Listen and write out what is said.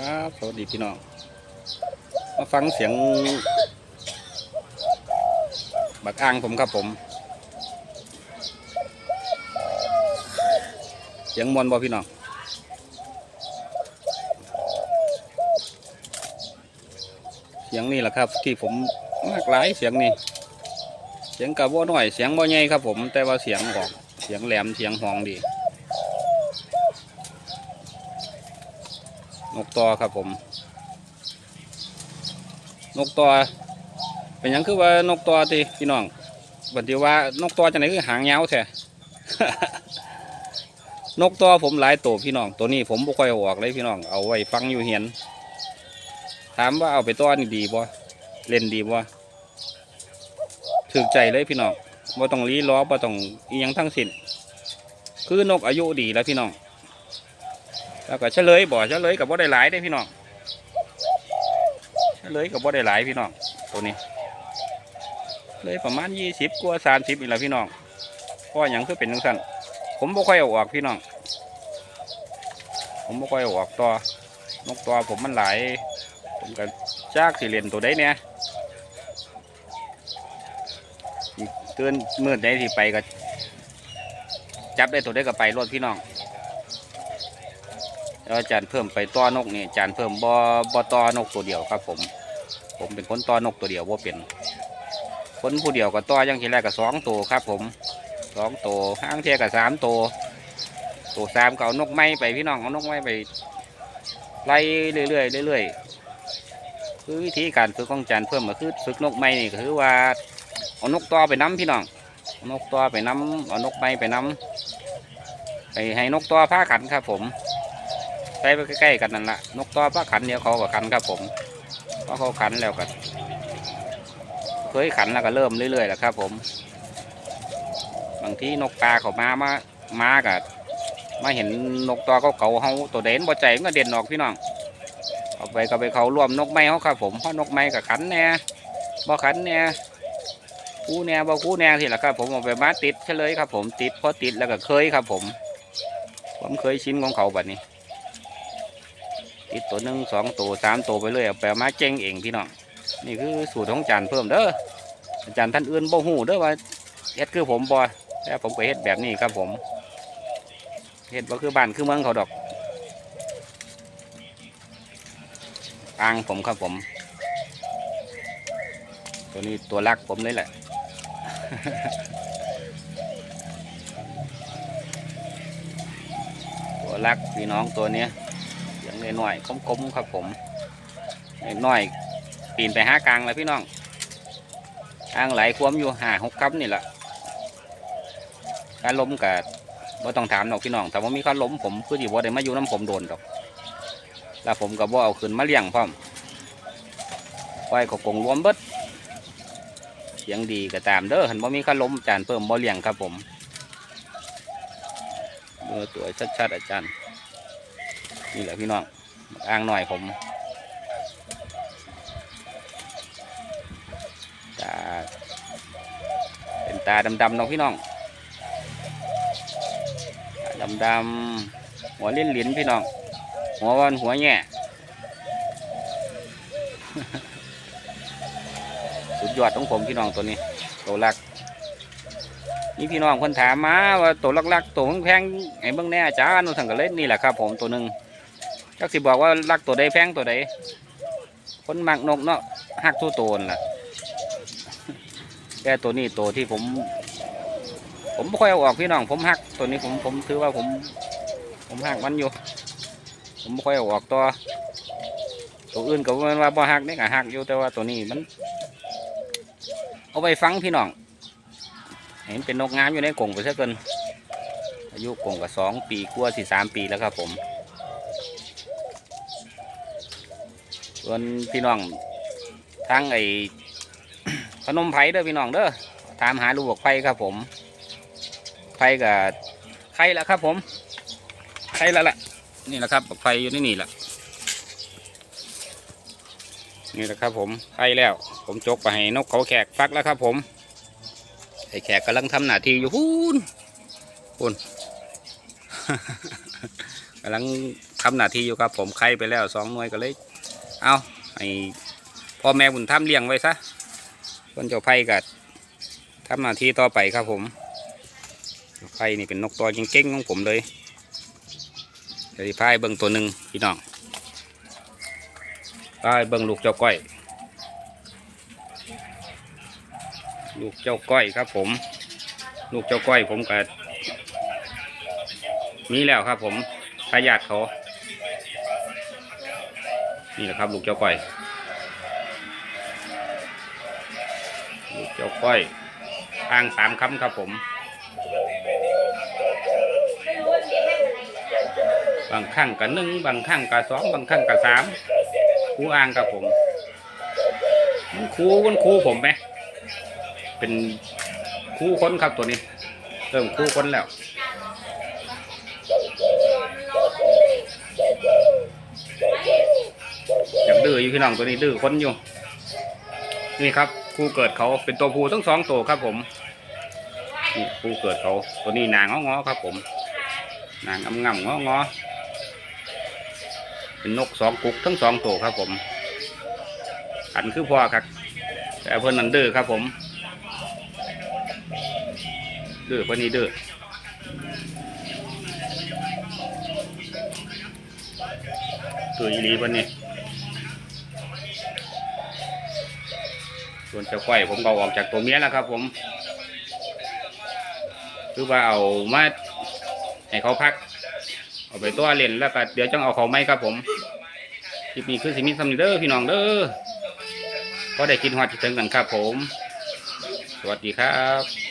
ครับสวัสดีพี่น้อง มาฟังเสียง บักอ่างผมครับผม เสียงมวนบ่พี่น้องเสียงนี่แหละครับ ที่ผมมากหลายเสียงนี่เสียงกับว่าน้อยเสียงบ่ใหญ่ครับผม แต่ว่าเสียงออกเสียงแหลมเสียงหองดี นกตอครับผม นกตอเป็นยังคือว่านกตอติพี่น้องบัดเดีว่านกตอจังไหนคือหางยาวแท้นกตอผมหลายตัวพี่น้อง ตัวนี้ผมบ่ค่อยออกเลยพี่น้องเอาไว้ฟังอยู่เหียนถามว่าเอาไปต้อนดีบ่เล่นดีบ่ถึกใจเลยพี่น้องบ่ต้องรีล้อบ่ต้องอียังทั้งสิ้นคือนกอายุดีแล้วพี่น้อง แล้วก็เฉลยบ่เฉลยกับบ่ได้หลายได้พี่น้องเฉลยกับบ่ได้หลายพี่น้องตัวนี้ เลยประมาณยี่สิบกว่าสามสิบอีกแล้วพี่น้องเพราะอย่างคือเป็นจังซั่นผมบ่ค่อยเอาออกพี่น้อง ผมบ่ค่อยเอาออกต่อนกตัวผมมันหลายผมก็จากสิเหรียนตัวใดเนี่ยเตือนเมืดใดที่ไปก็จับได้ตัวใดก็ไปรถพี่น้อง แล้วอาจารย์เพิ่มไปต้อนกนี่อาจารย์เพิ่มบ่บ่ต้อนกตัวเดียวครับ ผม ผมเป็นคนต้อนกตัวเดียวว่าเป็นคนผู้เดียวก็ต้อยังทีแรกก็สองตัวครับ ผมสองตัวห้างเทียกับสามตัวตัวสามก็เอานกไม้ไปพี่น้องเอานกไม้ไปไล่เรื่อยๆเรื่อยๆคือวิธีการฝึกของอาจารย์เพิ่มก็คือฝึกนกไม้นี่ก็คือว่าเอานกต่อไปน้ำพี่น้องนกต่อไปน้ำเอานกไม้ไปน้ำไปให้นกต่อผ้าขันครับผม ใกล้ใกล้ๆกันนั่นละนกต่อปลาขันเดียวเขาก็ขันครับผมเพอเขาขันแล้วก็เคยขันแล้วก็เริ่มเรื่อยๆแล้วครับ ผม บางทีนกตาเขามามามากับมาเห็นนกตัวเขาเขาเขาตัวเด่นบ่ใจมันก็เด่นออกพี่น้องเอาไปก็ไปเขารวมนกไม้เขาครับผมเพราะนกไม้กับขันแน่บ่ขันแน่คู่แน่บ่คู่แน่สิละครับ ผมเอาไปมาติดเฉลยครับ ผมติดพอติดแล้วก็เคยครับ ผม ผมเคยชิ้นของเขาแบบนี้ ติดตัวหนึ่งสองตัวสามตัวไปเลยเอาไปเอามาเจ้งเองพี่น้องนี่คือสูตรของจารย์เพิ่มเด้ออาจารย์ท่านอื่นบ่หูเด้อว่าเฮ็ดคือผมบ่แต่ผมก็เฮ็ดแบบนี้ครับผมเฮ็ดบ่คือบ้านคือเมืองเขาดอกอ่างผมครับผม ตัวนี้ตัวรักผมเลยแหละตัวรักพี่น้องตัวเนี้ย หน่อยๆคมๆครับผมน้อยๆปีนไปหากลางเลยพี่น้องอ่างไหลควมอยู่หาหกครับนี่แหละการล้มกับว่าต้องถามดอกพี่น้องแต่ว่ามีการล้มผมคือที่ว่าได้มาอยู่น้ำผมโดนดอก แล้วผมกับว่าเอาขึ้นมาเลี้ยงพร้อมไว้ก็กงรวมเบิดเสียงดีก็ตามเด้อเห็นว่ามีกาล้มอาจารย์เพิ่มบ่เลี้ยงครับผมมือตัวชัดๆอาจารย์ นี่แหละพี่น้องอ่างหน่อยผมตาเป็นตาดำๆเนาะพี่น้องดำๆหัวเลี้ยนหลินพี่น้อง หัววันหัวแง่สุดยอดของผมพี่น้องตัวนี้ตัวลักนี่พี่น้องคนถามมาว่าตัวลักๆตัวแพงไอ้เบื้องแน่อาจารย์นู่นสังกันเล่นนี่แหละครับ ผมตัวหนึ่ง จักสิบอกว่ารักตัวใดแพงตัวใดคนมักนกเนาะหักทุกตัวนั่นล่ะแต่ตัวนี้ตัวที่ผม ผมไม่ค่อยเอาออกพี่น้องผมหัก ตัวนี้ผมผมถือว่าผม ผมหักมันอยู่ ผมไม่ค่อยเอาออกตัว ตัวอื่นก็มันว่าบ่หักนี่ก็หักอยู่แต่ว่าตัวนี้มัน เอาไปฟังพี่น้อง เห็นเป็นนกงามอยู่ในกรงไปซะเกินอายุกรงก็สองปีกว่าสี่สามปีแล้วครับผม ส่วนพี่น้องทางไอ้ขนมไผ่เด้อพี่น้องเด้อตามหาลูกบไผ่ครับผมไผ่กับไข่ล้วครับ ผมไข่ล้วแหละนี่แหละครับไผ่อยู่ในนี่แหละนี่แหละครับ ผมไข่แล้ว ผมจกไปให้นกเขาแขกฟักแล้วครับ ผมไอ้แขกกำลังทำหน้าที่อยู่พูนพูนกำลังทำหน้าที่อยู่ครับ ผมไข่ไปแล้วสองหน่วยก็เลย เอาให้พ่อแม่บุญธรรมเลี้ยงไว้ซะคนเจ้าไผ่กัดทำหน้าที่ต่อไปครับผมไผ่นี่เป็นนกตัวเก่งๆของผมเลยเดี๋ยวสิพายเบิ่งตัวหนึ่งพี่น้องพายเบิ่งลูกเจ้าก้อย ลูกเจ้าก้อยครับผม ลูกเจ้าก้อยผมก็มีแล้วครับผมทายาทเขา นี่แหละครับ ลูกเจ้าก้อยลูกเจ้าก้อยอ่างสามคำครับผมบางครั้งกับหนึ่งบางครั้งกับสองบางครั้งกับสามครูอ่างครับผมมันครูมันครูผมไหมเป็นครูคนครับตัวนี้ เริ่มครูคนแล้ว อยู่พี่น้องตัวนี้ดื้อคนอยู่ นี่ครับคู่เกิดเขาเป็นตัวผู้ทั้งสองตัวครับผมนี่คู่เกิดเขาตัวนี้นางงอๆครับ ผมนางงำๆงอๆเป็นนกสองกุกทั้งสองตัวครับ ผม อันคือพ่อครับแต่เพื่อนนั้นดื้อครับ ผมดื้อเพื่อนนี้ดื้อดื้ออีหลีเพื่อนนี่ ส่วนเจ้าก้อยผมก็เอาออกจากตัวเมียแล้วครับ ผมคือว่าเอามาให้เขาพัก เอาไปตัวเล่นแล้วก็เดี๋ยวจังเอาเขาไหมครับ ผมคลิปนี้คือสิมีซัมเด้อพี่น้องเด้อก็ได้กินหอดที่ถึงกันครับผม สวัสดีครับ